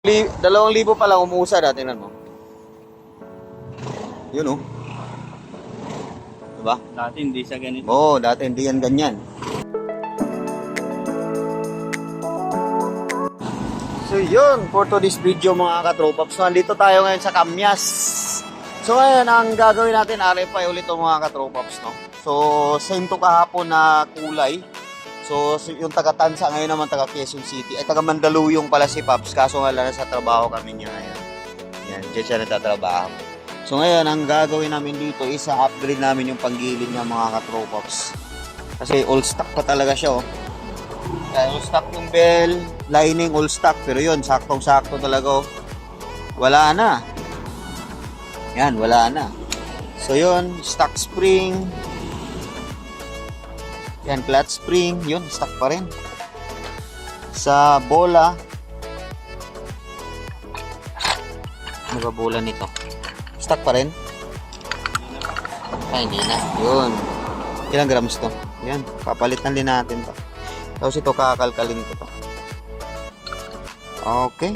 Li, dalawang libo pa lang umuusad ah, tingnan mo. Yun oh. Diba? Dati hindi siya ganito. Oo, dati hindi yan ganyan. So yun, for today's video mga katropaps, so nandito tayo ngayon sa Kamyas. So ngayon, ang gagawin natin, RFI ulit ito mga katropaps, no? So, same to kahapon na kulay. So, yung taga Tansa ngayon naman taga Quezon City. Ay, taga Mandaluyong pala si Paps, kaso nga lang sa trabaho kami niya ngayon. Yan, dyan siya nagtatrabaho. So ngayon, ang gagawin namin dito is upgrade namin yung panggilid ng mga katropaps. Kasi all stock pa talaga siya, oh. Kaya all stock yung bell, lining all stock. Pero yun, saktong-sakto talaga, oh. Wala na. Yan, wala na. So yun, stock spring. Yan, clutch spring. Yun, stock pa rin. Sa bola. Ano ba bola nito? Stock pa rin? Ay, hindi na. Yun. Ilang grams to? Yan. Papalitan din natin to. Tapos ito, kakalkalin ko to. Okay.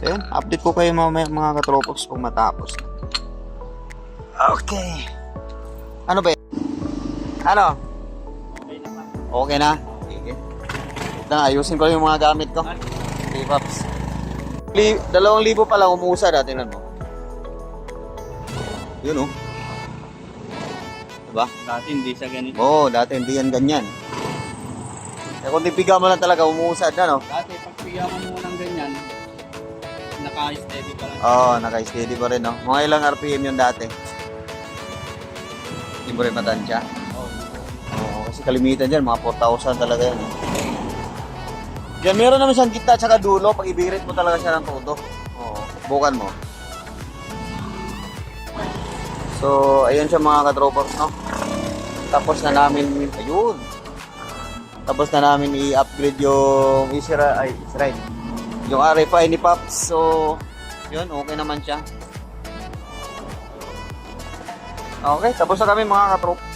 So, yun. Update ko kayo mga, mga katropox kung matapos. Okay. Ano ba yun? Ano? Okay na pa. Okay na? Sige. Lang, ayusin ko yung mga gamit ko. Okay, Paps. Li- dalawang libo pa lang umuusad ah, tingnan mo. Yun oh. Diba? Dati hindi siya ganito. Oo, dati hindi yan ganyan. Eh kung tipiga mo lang talaga, umuusad na no? Dati pag bigyan mo mo ng ganyan, naka-steady ka lang. Oo, naka-steady pa rin no? Mga ilang RPM yun dati. Hindi mo rin matansya. Kasi kalimitan dyan, mga 4,000 talaga yan. Eh. Yan, meron naman siyang gitna at saka dulo. Pag ibirit mo talaga siya ng todo. Oo, bukan mo. So, ayun siya mga katropers, no? Tapos na namin, ayun. Tapos na namin i-upgrade yung Isra, ay, Israel. Yung RFI ni Pops. So, yun, okay naman siya. Okay, tapos na kami mga katrop.